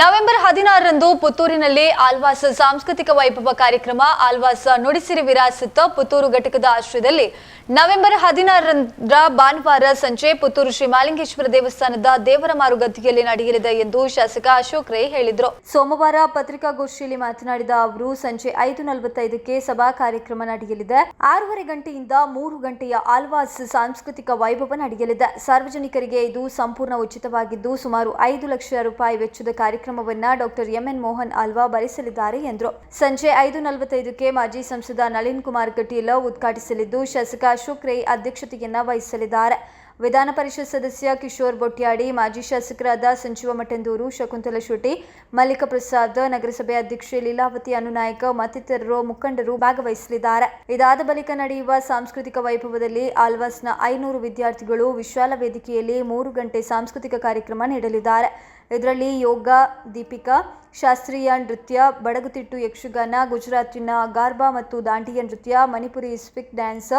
November ಹದಿನಾರರಂದು ಪುತ್ತೂರಿನಲ್ಲಿ ಆಲ್ವಾಸ್ ಸಾಂಸ್ಕೃತಿಕ ವೈಭವ ಕಾರ್ಯಕ್ರಮ ಆಲ್ವಾಸ್ ನುಡಿಸಿರಿ ವಿರಾಸತ್ ಪುತ್ತೂರು ಘಟಕದ ಆಶ್ರಯದಲ್ಲಿ ನವೆಂಬರ್ ಹದಿನಾರರ ಭಾನುವಾರ ಸಂಜೆ ಪುತ್ತೂರು ಶ್ರೀ ಮಾಲಿಂಗೇಶ್ವರ ದೇವಸ್ಥಾನದ ದೇವರ ಮಾರುಗದ್ದಿಯಲ್ಲಿ ನಡೆಯಲಿದೆ ಎಂದು ಶಾಸಕ ಅಶೋಕ್ ರೈ ಹೇಳಿದರು. ಸೋಮವಾರ ಪತ್ರಿಕಾಗೋಷ್ಠಿಯಲ್ಲಿ ಮಾತನಾಡಿದ ಅವರು, ಸಂಜೆ ಐದು ನಲವತ್ತೈದಕ್ಕೆ ಸಭಾ ಕಾರ್ಯಕ್ರಮ ನಡೆಯಲಿದೆ. ಆರೂವರೆ ಗಂಟೆಯಿಂದ ಮೂರು ಗಂಟೆಯ ಆಲ್ವಾಸ್ ಸಾಂಸ್ಕೃತಿಕ ವೈಭವ ನಡೆಯಲಿದೆ. ಸಾರ್ವಜನಿಕರಿಗೆ ಇದು ಸಂಪೂರ್ಣ ಉಚಿತವಾಗಿದ್ದು, ಸುಮಾರು ಐದು ಲಕ್ಷ ರೂಪಾಯಿ ವೆಚ್ಚದ ಕಾರ್ಯಕ್ರಮವನ್ನ ಡಾಕ್ಟರ್ ಎಂಎನ್ ಮೋಹನ್ ಆಲ್ವಾ ಭರಿಸಲಿದ್ದಾರೆ ಎಂದರು. ಸಂಜೆ ಐದು ನಲವತ್ತೈದಕ್ಕೆ ಮಾಜಿ ಸಂಸದ ನಳಿನ್ ಕುಮಾರ್ ಕಟೀಲ್ ಉದ್ಘಾಟಿಸಲಿದ್ದು, ಶಾಸಕ ಅಶೋಕ್ ರೈ ಅಧ್ಯಕ್ಷತೆಯನ್ನ ವಹಿಸಲಿದ್ದಾರೆ. ವಿಧಾನ ಪರಿಷತ್ ಸದಸ್ಯ ಕಿಶೋರ್ ಬೊಟ್ಯಾಡಿ, ಮಾಜಿ ಶಾಸಕರಾದ ಸಂಜೀವ ಮಠಂದೂರು ಶಕುಂತಲ ಶೆಟ್ಟಿ ಮಲ್ಲಿಕ ಪ್ರಸಾದ್ ನಗರಸಭೆ ಅಧ್ಯಕ್ಷೆ ಲೀಲಾವತಿ ಅನುನಾಯಕ ಮತ್ತಿತರರು ಮುಖಂಡರು ಭಾಗವಹಿಸಲಿದ್ದಾರೆ. ಇದಾದ ಬಳಿಕ ನಡೆಯುವ ಸಾಂಸ್ಕೃತಿಕ ವೈಭವದಲ್ಲಿ ಆಲ್ವಾಸ್ನ ಐನೂರು ವಿದ್ಯಾರ್ಥಿಗಳು ವಿಶಾಲ ವೇದಿಕೆಯಲ್ಲಿ ಮೂರು ಗಂಟೆ ಸಾಂಸ್ಕೃತಿಕ ಕಾರ್ಯಕ್ರಮ ನೀಡಲಿದ್ದಾರೆ. ಇದರಲ್ಲಿ ಯೋಗ, ದೀಪಿಕಾ, ಶಾಸ್ತ್ರೀಯ ನೃತ್ಯ, ಬಡಗುತಿಟ್ಟು ಯಕ್ಷಗಾನ, ಗುಜರಾತಿನ ಗಾರ್ಬಾ ಮತ್ತು ದಾಂಡಿಯ ನೃತ್ಯ, ಮಣಿಪುರಿ ಸ್ಪಿಕ್ ಡ್ಯಾನ್ಸ್,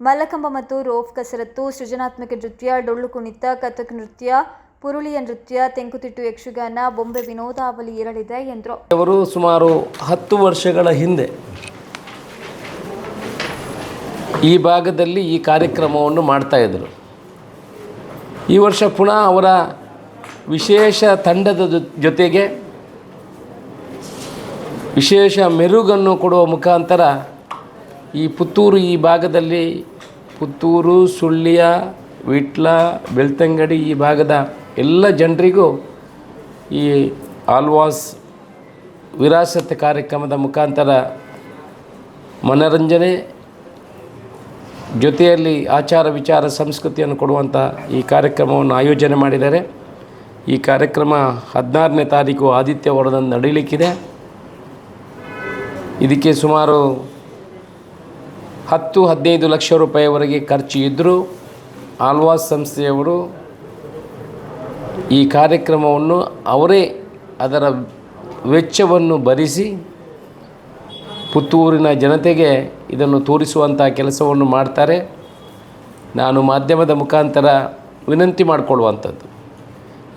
ಮಲ್ಲಕಂಬ ಮತ್ತು ರೋಫ್ ಕಸರತ್ತು, ಸೃಜನಾತ್ಮಕ ನೃತ್ಯ, ಡೊಳ್ಳು ಕುಣಿತ, ಕಥಕ್ ನೃತ್ಯ, ಪುರುಳಿಯ ನೃತ್ಯ, ತೆಂಕುತಿಟ್ಟು ಯಕ್ಷಗಾನ, ಬೊಂಬೆ ವಿನೋದಾವಲಿ ಇರಲಿದೆ ಎಂದರು. ಅವರು ಸುಮಾರು ಹತ್ತು ವರ್ಷಗಳ ಹಿಂದೆ ಈ ಭಾಗದಲ್ಲಿ ಈ ಕಾರ್ಯಕ್ರಮವನ್ನು ಮಾಡ್ತಾ ಇದ್ದರು. ಈ ವರ್ಷ ಪುನಃ ಅವರ ವಿಶೇಷ ತಂಡದ ಜೊತೆಗೆ ವಿಶೇಷ ಮೆರುಗನ್ನು ಕೊಡುವ ಮುಖಾಂತರ ಈ ಪುತ್ತೂರು ಈ ಭಾಗದಲ್ಲಿ ಪುತ್ತೂರು, ಸುಳ್ಯ, ವಿಟ್ಲ, ಬೆಳ್ತಂಗಡಿ ಈ ಭಾಗದ ಎಲ್ಲ ಜನರಿಗೂ ಈ ಆಲ್ವಾಸ್ ವಿರಾಸತ್ ಕಾರ್ಯಕ್ರಮದ ಮುಖಾಂತರ ಮನರಂಜನೆ ಜೊತೆಯಲ್ಲಿ ಆಚಾರ ವಿಚಾರ ಸಂಸ್ಕೃತಿಯನ್ನು ಕೊಡುವಂಥ ಈ ಕಾರ್ಯಕ್ರಮವನ್ನು ಆಯೋಜನೆ ಮಾಡಿದ್ದಾರೆ. ಈ ಕಾರ್ಯಕ್ರಮ ಹದಿನಾರನೇ ತಾರೀಕು ಆದಿತ್ಯವಾರದಂದು ನಡೀಲಿಕ್ಕಿದೆ. ಇದಕ್ಕೆ ಸುಮಾರು ಹತ್ತು ಹದಿನೈದು ಲಕ್ಷ ರೂಪಾಯಿವರೆಗೆ ಖರ್ಚು ಇದ್ದರೂ ಆಲ್ವಾಸ್ ಸಂಸ್ಥೆಯವರು ಈ ಕಾರ್ಯಕ್ರಮವನ್ನು ಅವರೇ ಅದರ ವೆಚ್ಚವನ್ನು ಭರಿಸಿ ಪುತ್ತೂರಿನ ಜನತೆಗೆ ಇದನ್ನು ತೋರಿಸುವಂಥ ಕೆಲಸವನ್ನು ಮಾಡ್ತಾರೆ. ನಾನು ಮಾಧ್ಯಮದ ಮುಖಾಂತರ ವಿನಂತಿ ಮಾಡಿಕೊಳ್ಳುವಂಥದ್ದು.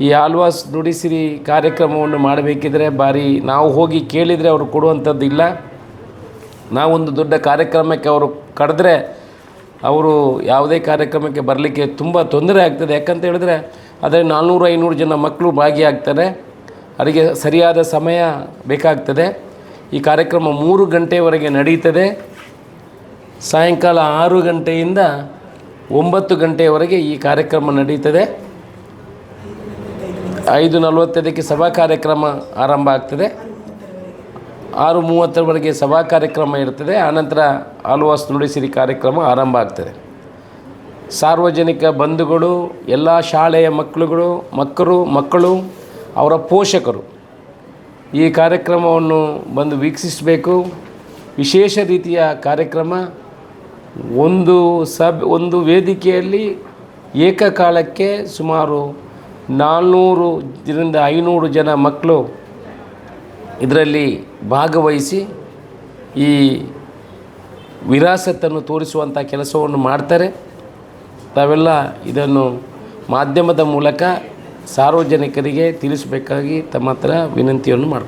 ಈ ಆಲ್ವಾಸ್ ನುಡಿಸಿರಿ ಕಾರ್ಯಕ್ರಮವನ್ನು ಮಾಡಬೇಕಿದ್ರೆ ಬಾರಿ ನಾವು ಹೋಗಿ ಕೇಳಿದರೆ ಅವರು ಕೊಡುವಂಥದ್ದು ಇಲ್ಲ. ನಾವೊಂದು ದೊಡ್ಡ ಕಾರ್ಯಕ್ರಮಕ್ಕೆ ಅವರು ಕರೆದ್ರೆ ಅವರು ಯಾವುದೇ ಕಾರ್ಯಕ್ರಮಕ್ಕೆ ಬರಲಿಕ್ಕೆ ತುಂಬ ತೊಂದರೆ ಆಗ್ತದೆ. ಯಾಕಂತ ಹೇಳಿದ್ರೆ ಅದೇ ನಾನ್ನೂರು ಐನೂರು ಜನ ಮಕ್ಕಳು ಭಾಗಿಯಾಗ್ತಾರೆ. ಅವರಿಗೆ ಸರಿಯಾದ ಸಮಯ ಬೇಕಾಗ್ತದೆ. ಈ ಕಾರ್ಯಕ್ರಮ ಮೂರು ಗಂಟೆವರೆಗೆ ನಡೆಯುತ್ತದೆ ಸಾಯಂಕಾಲ ಆರು ಗಂಟೆಯಿಂದ ಒಂಬತ್ತು ಗಂಟೆಯವರೆಗೆ ಈ ಕಾರ್ಯಕ್ರಮ ನಡೀತದೆ. ಐದು ನಲವತ್ತೈದಕ್ಕೆ ಸಭಾ ಕಾರ್ಯಕ್ರಮ ಆರಂಭ ಆಗ್ತದೆ. ಆರು ಮೂವತ್ತರವರೆಗೆ ಸಭಾ ಕಾರ್ಯಕ್ರಮ ಇರ್ತದೆ ಆನಂತರ ಆಲ್ವಾಸ್ ನುಡಿಸಿರಿ ಕಾರ್ಯಕ್ರಮ ಆರಂಭ ಆಗ್ತದೆ. ಸಾರ್ವಜನಿಕ ಬಂಧುಗಳು, ಎಲ್ಲ ಶಾಲೆಯ ಮಕ್ಕಳುಗಳು ಮಕ್ಕಳು ಮಕ್ಕಳು, ಅವರ ಪೋಷಕರು ಈ ಕಾರ್ಯಕ್ರಮವನ್ನು ಬಂದು ವೀಕ್ಷಿಸಬೇಕು. ವಿಶೇಷ ರೀತಿಯ ಕಾರ್ಯಕ್ರಮ. ಒಂದು ಸಬ್ ಒಂದು ವೇದಿಕೆಯಲ್ಲಿ ಏಕಕಾಲಕ್ಕೆ ಸುಮಾರು ನಾಲ್ನೂರು ಇದರಿಂದ ಐನೂರು ಜನ ಮಕ್ಕಳು ಇದರಲ್ಲಿ ಭಾಗವಹಿಸಿ ಈ ವಿರಾಸತ್ತನ್ನು ತೋರಿಸುವಂಥ ಕೆಲಸವನ್ನು ಮಾಡ್ತಾರೆ. ತಾವೆಲ್ಲ ಇದನ್ನು ಮಾಧ್ಯಮದ ಮೂಲಕ ಸಾರ್ವಜನಿಕರಿಗೆ ತಿಳಿಸಬೇಕಾಗಿ ತಮ್ಮ ಹತ್ರ ವಿನಂತಿಯನ್ನು ಮಾಡ್ಕೊ